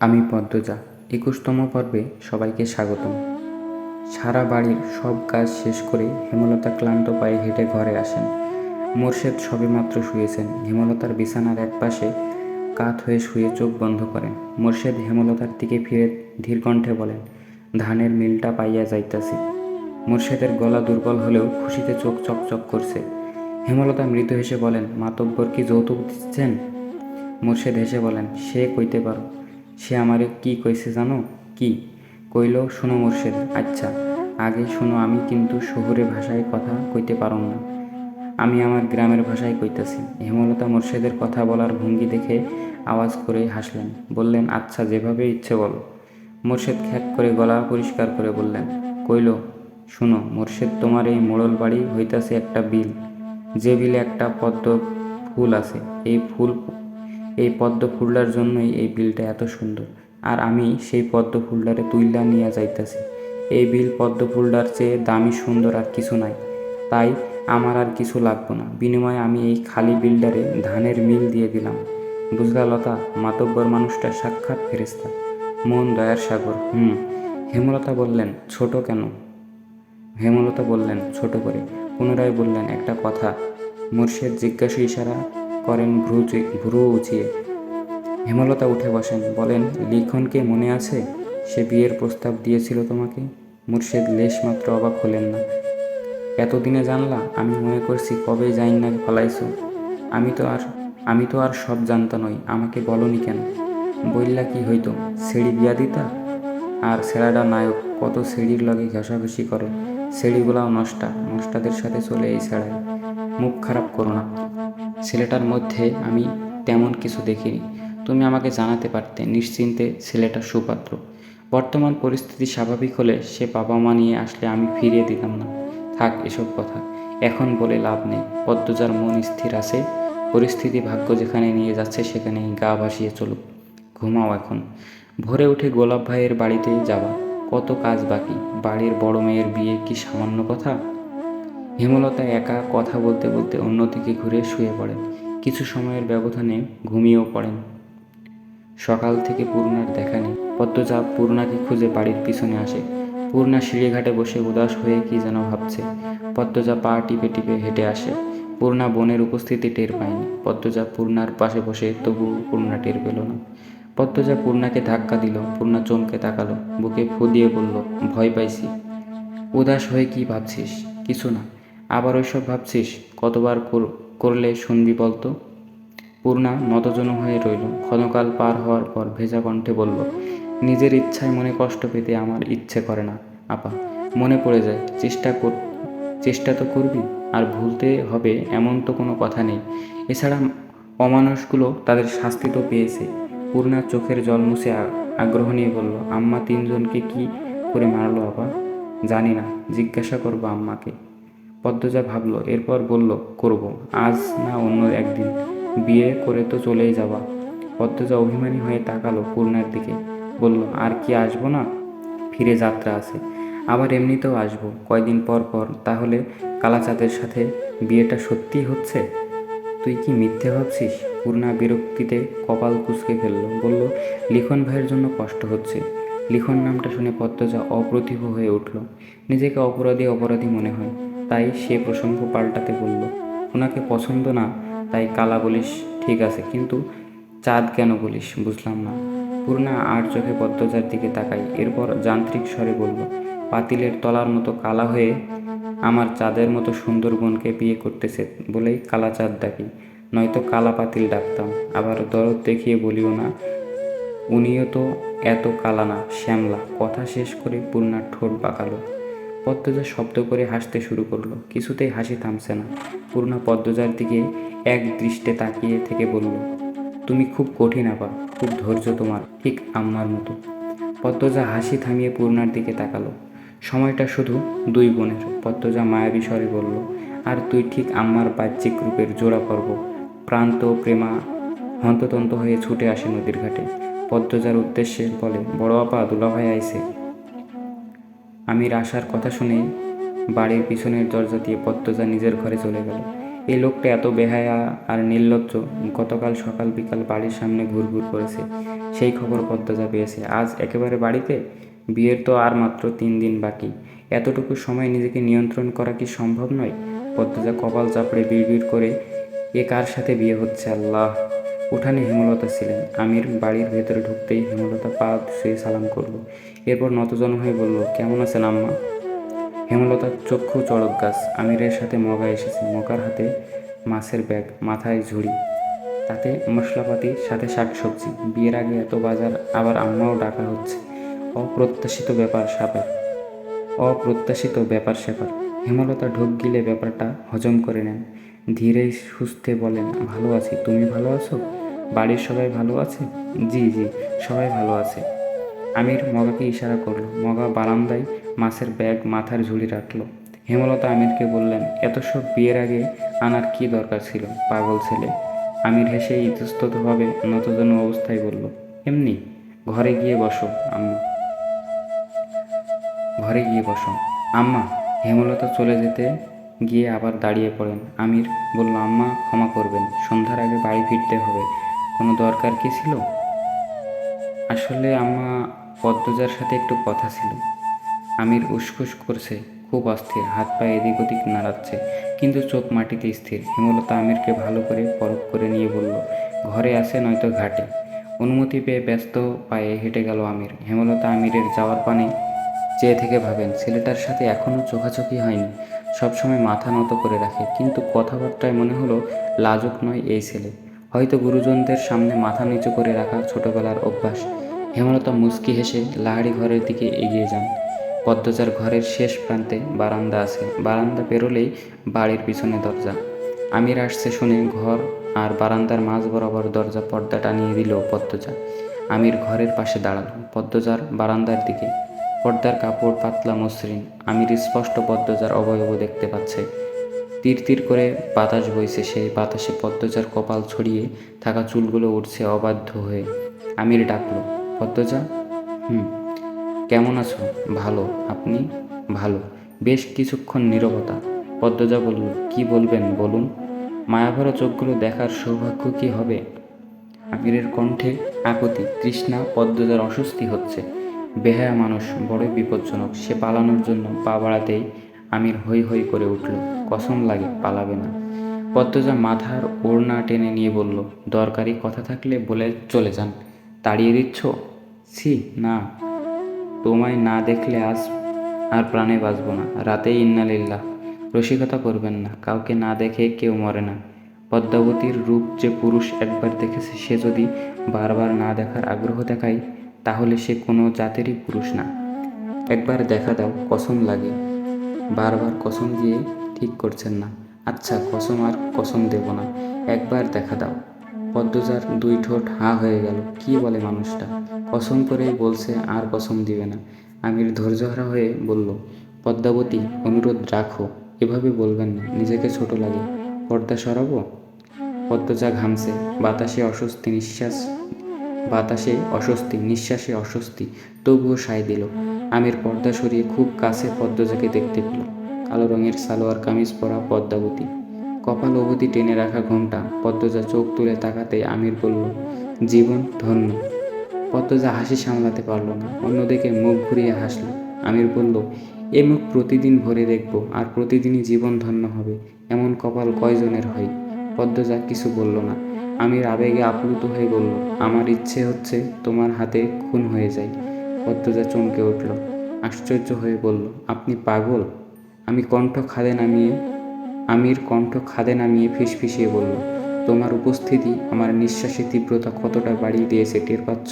আমি পদ্মজা, একুশতম পর্বে সবাইকে স্বাগতম। সারা বাড়ির সব কাজ শেষ করে হেমলতা ক্লান্ত পায়ে হেঁটে ঘরে আসেন। মোর্শেদ সবেমাত্র শুয়েছেন। হেমলতার বিছানার একপাশে কাত হয়ে শুয়ে চোখ বন্ধ করেন। মোর্শেদ হেমলতার দিকে ফিরে ধীর কণ্ঠে বলেন, ধানের মিলটা পাইয়া যাইতাছি। মোর্শেদের গলা দুর্বল হলেও খুশিতে চোখ চকচক করছে হেমলতা মৃত হেসে বলেন, মাতব্বর কি যৌতুক দিচ্ছেন মুর্শেদ হেসে বলেন, সে কইতে পারো। সে আমারে কি কইছে জানো? কি? কইল, শোনো মুর্শেদ আচ্ছা আগে শোনো, আমি কিন্তু শহুরে ভাষায় কথা কইতে পারো না। আমি আমার গ্রামের ভাষায় কইতাছি। হেমলতা মোর্শেদের কথা বলার ভঙ্গি দেখে আওয়াজ করে হাসলেন, বললেন আচ্ছা যেভাবে ইচ্ছে বলো। মুর্শেদ খ্যাক করে গলা পরিষ্কার করে বললেন, কইল, শুনো, মুর্শেদ তোমার এই মোড়ল বাড়ি হইতাছে একটা বিল। যে বিলে একটা পদ্ম ফুল আছে, এই ফুল এই পদ্ম ফুলটার জন্যই এই বিলটা এত সুন্দর। আর আমি সেই পদ্ম ফুলটারে তুইলা নিয়ে যাইতাছি। এই বিল পদ্ম ফুলটার চেয়ে দামি, সুন্দর আর কিছু নাই। তাই আমার আর কিছু লাগবো না। বিনিময়ে আমি এই খালি বিল্ডারে ধানের মিল দিয়ে দিলাম। বুঝলা লতা, মাতব্বর মানুষটা সাক্ষাৎ ফেরেস্তা মন দয়ার সাগর, হুম। হেমলতা বললেন, ছোট কেন? হেমলতা বললেন, ছোট করে। পুনরায় বললেন, একটা কথা। মুর্শেদ জিজ্ঞাসা ইশারা করেন ভ্রু ভ্রু উঁচিয়ে হেমলতা উঠে বসেন, বলেন লিখনকে মনে আছে? সে বিয়ের প্রস্তাব দিয়েছিল তোমাকে? মুর্শেদ লেশমাত্র অবাক হলেন না। এতদিনে জানলা, আমি মনে করছি কবে যাই না ফলাইছো আমি তো আর, আমি তো আর সব জানতা নই, আমাকে বলনি কেন? বললা কি হইতো? সিঁড়ি বিয়া দিতা? আর ছেড়াটা নায়ক, কত সিঁড়ির লগে ঘষাঘষি করে। সিঁড়িগুলাও নষ্টা, নষ্টাদের সাথে চলে এই ছেড়ায় মুখ খারাপ করো না। ছেলেটার মধ্যে আমি তেমন কিছু দেখিনি। তুমি আমাকে জানাতে পারতে নিশ্চিন্তে ছেলেটা সুপাত্র। বর্তমান পরিস্থিতি স্বাভাবিক হলে সে বাবা মা নিয়ে আসলে আমি ফিরিয়ে দিতাম না। থাক এসব কথা, এখন বলে লাভ নেই। পদ্মজার মন স্থির আছে, পরিস্থিতি ভাগ্য যেখানে নিয়ে যাচ্ছে সেখানেই গা ভাসিয়ে চলুক। ঘুমাও এখন। ভোরে উঠে গোলাপ ভাইয়ের বাড়িতে যাওয়া কত কাজ বাকি? বাড়ির বড় মেয়ের বিয়ে কি সামান্য কথা? হেমলতা একা কথা বলতে বলতে অন্যদিকে ঘুরে শুয়ে পড়েন। কিছু সময়ের ব্যবধানে ঘুমিয়েও পড়েন। সকাল থেকে পূর্ণার দেখা নেই। পদ্মজা পূর্ণাকে খুঁজে বাড়ির পিছনে আসে। পূর্ণা সিঁড়িঘাটে বসে উদাস হয়ে কি যেন ভাবছে। পদ্মজা পা টিপে টিপে হেঁটে আসে। পূর্ণা বোনের উপস্থিতি টের পায়নি। পদ্মজা পূর্ণার পাশে বসে তবু পূর্ণা টের পেল না। পদ্মজা পূর্ণাকে ধাক্কা দিল। পূর্ণা চমকে তাকালো। বুকে ফু দিয়ে বলল, ভয় পাইছি। উদাস হয়ে কি ভাবছিস? কিছু না। আবার ওইসব ভাবছিস? কতবার করলে শুনবি বলতো? পূর্ণা নতজন হয়ে রইল। ক্ষণকাল পার হওয়ার পর ভেজা কণ্ঠে বলল, নিজের ইচ্ছায় মনে কষ্ট পেতে আমার ইচ্ছে করে না, আপা। মনে পড়ে যায়, চেষ্টা কর, চেষ্টা তো করবি, আর ভুলতে হবে এমন তো কোনো কথা নেই। এছাড়া অমানুষগুলো তাদের শাস্তি তো পেয়েছে। পূর্ণা চোখের জল মুছে আগ্রহ নিয়ে বলল, আম্মা তিনজনকে কি করে মারলো, আপা? জানি না, জিজ্ঞাসা করব আম্মাকে। পদ্মজা ভাবলো, এরপর বলল, করব, আজ না অন্য একদিন। বিয়ে করে তো চলেই যাবা পদ্মজা অভিমানী হয়ে তাকালো পূর্ণার দিকে, বলল, আর কি আসব না? ফিরে যাত্রা আছে। আবার এমনিতেও আসব, কয়দিন পর পর। তাহলে কালাচাঁদের সাথে বিয়েটা সত্যিই হচ্ছে? তুই কি মিথ্যে ভাবছিস? পূর্ণা বিরক্তিতে কপাল কুচকে ফেলল, বলল, লিখন ভাইয়ের জন্য কষ্ট হচ্ছে। লিখন নামটা শুনে পদ্মজা অপ্রতিভ হয়ে উঠল। নিজেকে অপরাধী অপরাধী মনে হয়। তাই সে প্রসঙ্গ পাল্টাতে বলল, ওনাকে পছন্দ না, তাই কালা বলিস, ঠিক আছে, কিন্তু চাঁদ কেন বলিস, বুঝলাম না। পূর্ণা আর চোখে পদ্মজার দিকে তাকাই এরপর যান্ত্রিক স্বরে বলল, পাতিলের তলার মতো কালা হয়ে আমার চাঁদের মতো সুন্দর বোনকে বিয়ে করতেছে বলেই কালা চাঁদ ডাকি, নয়তো কালা পাতিল ডাকতাম, আবার দরদ দেখিয়ে বলিও না, উনিও তো এত কালা না, শ্যামলা। কথা শেষ করে পূর্ণার ঠোঁট বাঁকালো। পদ্মজা শব্দ করে হাসতে শুরু করল। কিছুতেই হাসি থামছে না। পূর্ণা পদ্মজার দিকে এক দৃষ্টে তাকিয়ে থেকে বলল, তুমি খুব কঠিন আবার খুব ধৈর্য তোমার, ঠিক আম্মার মতো। পদ্মজা হাসি থামিয়ে পূর্ণার দিকে তাকালো। সময়টা শুধু দুই বোনের। পদ্মজা মায়াবী স্বরে বলল, আর তুই ঠিক আম্মার বাহ্যিক রূপের জোড়া পর্ব। প্রান্ত প্রেমা হন্ততন্ত হয়ে ছুটে আসে নদীর ঘাটে। পদ্মজার উদ্দেশ্যে বলে, বড় আপা, দুলাভাই আইছে। আমির আসার কথা শুনে বাড়ির পিছনের দরজা দিয়ে পদ্মজা নিজের ঘরে চলে গেল। এই লোকটা এত বেহায়া আর নির্লজ্জ, গতকাল সকাল বিকাল বাড়ির সামনে ঘুরঘুর করেছে। সেই খবর পদ্মজা পেয়েছে। আজ একেবারে বাড়িতে? বিয়ের তো আর মাত্র তিন দিন বাকি। এতটুকু সময় নিজেকে নিয়ন্ত্রণ করা কি সম্ভব নয়? পদ্মজা কপাল চাপড়ে বিড়বিড় করে, এ কার সাথে বিয়ে হচ্ছে আল্লাহ? উঠানে হেমলতা ছিলেন। আমির বাড়ির ভেতরে ঢুকতেই হেমলতা পা শুয়ে সালাম করল। এরপর নতজন হয়ে বলল, কেমন আছেন আম্মা? হেমলতার চক্ষু চড়ক গাছ। আমিরের সাথে মগা এসেছে। মগার হাতে মাছের ব্যাগ, মাথায় ঝুড়ি, তাতে মশলাপাতি, সাথে শাক সবজি। বিয়ের আগে এত বাজার, আবার আম্মাও ডাকা হচ্ছে। অপ্রত্যাশিত ব্যাপার স্যাপার। অপ্রত্যাশিত ব্যাপার স্যাপার। হেমলতা ঢোক গিলে ব্যাপারটা হজম করে নেন। ধীরে সুস্থে বলেন, ভালো আছি, তুমি ভালো আছো? বাড়ির সবাই ভালো আছে? জি জি, সবাই ভালো আছে। আমির মগাকে ইশারা করল। মগা বারান্দায় মাছের ব্যাগ মাথার ঝুলি রাখল। হেমলতা আমিরকে বললেন, এত সব বিয়ের আগে আনার কি দরকার ছিল, পাগল ছেলে? আমির হেসে ইতস্ততভাবে নতজন অবস্থায় বলল, এমনি, ঘরে গিয়ে বসো, আম্মা। ঘরে গিয়ে বসো, আম্মা। হেমলতা চলে যেতে গিয়ে আবার দাঁড়িয়ে পড়েন। আমির বলল, আম্মা, ক্ষমা করবেন, সন্ধ্যার আগে বাড়ি ফিরতে হবে। কোনো দরকার কি ছিল? আসলে আম্মা, পদ্মজার সাথে একটু কথা ছিল। আমির উসখুস করছে, খুব অস্থির, হাত পা এদিক ওদিক নাড়াচ্ছে, কিন্তু চোখ মাটিতে স্থির। হেমলতা আমিরকে ভালো করে পরখ করে নিয়ে বলল, ঘরে আছে নয়তো ঘাটে। অনুমতি পেয়ে ব্যস্ত পায়ে হেঁটে গেল আমির। হেমলতা আমিরের যাওয়ার পানে চেয়ে থেকে ভাবেন, ছেলেটার সাথে এখনও চোখাচোখি হয়নি। সবসময় মাথা নত করে রাখে, কিন্তু কথাবার্তায় মনে হলো লাজুক নয় এই ছেলে। হয়তো গুরুজনদের সামনে মাথা নিচু করে রাখা ছোটবেলার অভ্যাস। হেমলতা মুচকি হেসে লাহারি ঘরের দিকে এগিয়ে যান। পদ্মজার ঘরের শেষ প্রান্তে বারান্দা আছে। বারান্দা পেরোলেই বাড়ির পিছনে দরজা। আমির আসছে শুনে ঘর আর বারান্দার মাঝ বরাবর দরজা পর্দা টানিয়ে দিল পদ্মজা। আমির ঘরের পাশে দাঁড়াল। পদ্মজার বারান্দার দিকে পর্দার কাপড়, পাতলা মসৃণ, আমির স্পষ্ট পদ্মজার অবয়ব দেখতে পাচ্ছে। তীর তীর করে বাতাস বইছে সেই বাতাসে পদ্মজার কপাল ছড়িয়ে থাকা চুলগুলো উঠছে অবাধ্য হয়ে। আমির ডাকলো, পদ্মজা, হুম, কেমন আছো? ভালো, আপনি? ভালো, বেশ কিছুক্ষণ নীরবতা। পদ্মজা বলল, কি বলবেন, বলুন? মায়াভরা চোখগুলো দেখার সৌভাগ্য কি হবে? আমিরের কণ্ঠে আকুতি তৃষ্ণা পদ্মজার অস্বস্তি হচ্ছে। বেহায়া মানুষ বড়ই বিপজ্জনক। সে পালানোর জন্য পা বাড়াতেই আমির হৈ হৈ করে উঠল। কসম লাগে, পালাবে না। পদ্মজা মাথার ওড়না টেনে নিয়ে বলল, দরকারি কথা থাকলে বলে চলে যান। তাড়িয়ে দিচ্ছ? ছি, না। তোমায় না দেখলে আজ আর প্রাণে বাঁচব না। রাতেই ইন্নালিল্লাহ। রসিকতা করবেন না। কাউকে না দেখে কেউ মরে না। পদ্মাবতীর রূপ যে পুরুষ একবার দেখেছে, সে যদি বারবার না দেখার আগ্রহ দেখায় তাহলে সে কোনো জাতেরই পুরুষ না। একবার দেখা দাও, কসম লাগে। বারবার কসম দিয়ে ঠিক করছেন না। আচ্ছা কসম আর কসম দেব না। একবার দেখা দাও। পদ্মজার দুই ঠোঁট হাঁ হয়ে গেল। কি বলে মানুষটা? কসম করেই বলছে, আর কসম দিবে না। আমির ধৈর্যহারা হয়ে বলল, পদ্মাবতী, অনুরোধ রাখো। এভাবে বলবেন না। নিজেকে ছোট লাগে। পর্দা সরাবো? পদ্মজা ঘামছে। বাতাসে অস্বস্তি নিঃশ্বাস বাতাসে অস্বস্তি, নিঃশ্বাসে অস্বস্তি, তবুও সায় দিল। আমির পর্দা সরিয়ে খুব কাছে পদ্মজাকে দেখতে পেল। কালো রঙের সালোয়ার কামিজ পরা পদ্মাবতী। কপাল অবধি টেনে রাখা ঘোমটা, পদ্মজা চোখ তুলে তাকাতে আমির বলল, জীবন ধন্য। পদ্মজা হাসি সামলাতে পারল না, অন্যদিকে মুখ ঘুরিয়ে হাসলো। আমির বলল, এ মুখ প্রতিদিন ভরে দেখব, আর প্রতিদিনই জীবন ধন্য হবে, এমন কপাল কয়জনের হয়? পদ্মজা কিছু বলল না। আমির আবেগে আপ্লুত হয়ে বলল, আমার ইচ্ছে হচ্ছে তোমার হাতে খুন হয়ে যায় পদ্মজা চমকে উঠল, আশ্চর্য হয়ে বলল, আপনি পাগল? আমি কণ্ঠ খাদে নামিয়ে, আমির কণ্ঠ খাদে নামিয়ে ফিসফিসিয়ে বলল, তোমার উপস্থিতি, আমার নিঃশ্বাসের তীব্রতা কতটা বাড়িয়ে দিয়েছে টের পাচ্ছ?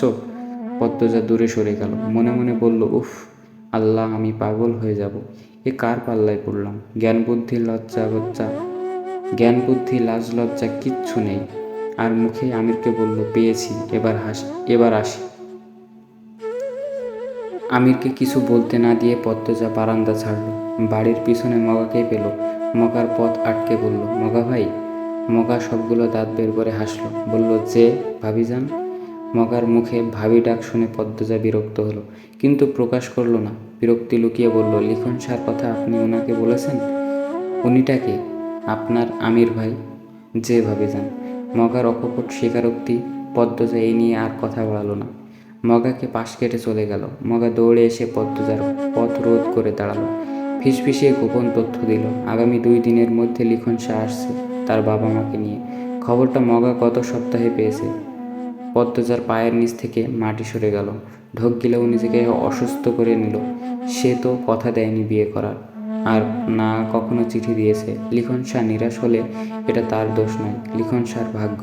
পদ্মজা দূরে সরে গেল, মনে মনে বলল, উফ, আল্লাহ, আমি পাগল হয়ে যাব। এ কার পাল্লায় পড়লাম? জ্ঞান বুদ্ধি লজ্জা লজ্জা। জ্ঞান বুদ্ধি লাজ, লজ্জা কিচ্ছু নেই। আর মুখে আমিরকে বলল, পেয়েছি, এবার হাস, এবার আসি। আমিরকে কিছু বলতে না দিয়ে পদ্মজা বারান্দা ছাড়লো। বাড়ির পিছনে মগাকে পেল। মগার পথ আটকে বলল, মগা ভাই। মগা সবগুলো দাঁত বের করে হাসলো, বলল, যে ভাবি যান মগার মুখে ভাবি ডাক শুনে পদ্মজা বিরক্ত হলো, কিন্তু প্রকাশ করল না। বিরক্তি লুকিয়ে বলল, লিখন সার কথা আপনি ওনাকে বলেছেন? উনিটাকে আপনার আমির ভাই। যে ভাবি যান মগার অকপট স্বীকারোক্তি পদ্মজা এই নিয়ে আর কথা বাড়ালো না। মগাকে পাশ কেটে চলে গেল। মগা দৌড়ে এসে পদ্মজার পথ রোধ করে দাঁড়াল। ফিসফিসিয়ে গোপন তথ্য দিল, আগামী দুই দিনের মধ্যে লিখন শাহ আসছে তার বাবা মাকে নিয়ে। খবরটা মগা গত সপ্তাহে পেয়েছে। পদ্মজার পায়ের নিচ থেকে মাটি সরে গেল। ঢোক গিলেও নিজেকে অসুস্থ করে নিল। সে তো কথা দেয়নি বিয়ে করার। আর না কখনো চিঠি দিয়েছে। লিখন শাহ নিরাশ হলে এটা তার দোষ নয়, লিখন শাহর ভাগ্য।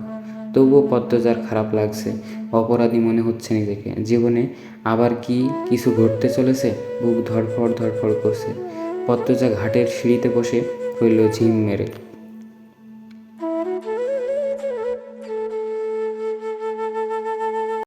তবুও পদ্মজার খারাপ লাগছে, অপরাধী মনে হচ্ছে নিজেকে। জীবনে আবার কি কিছু ঘটতে চলেছে? বুক ধরফড় ধরফড় করছে। পদ্মজা ঘাটের সিঁড়িতে বসে রইল ঝিম মেরে।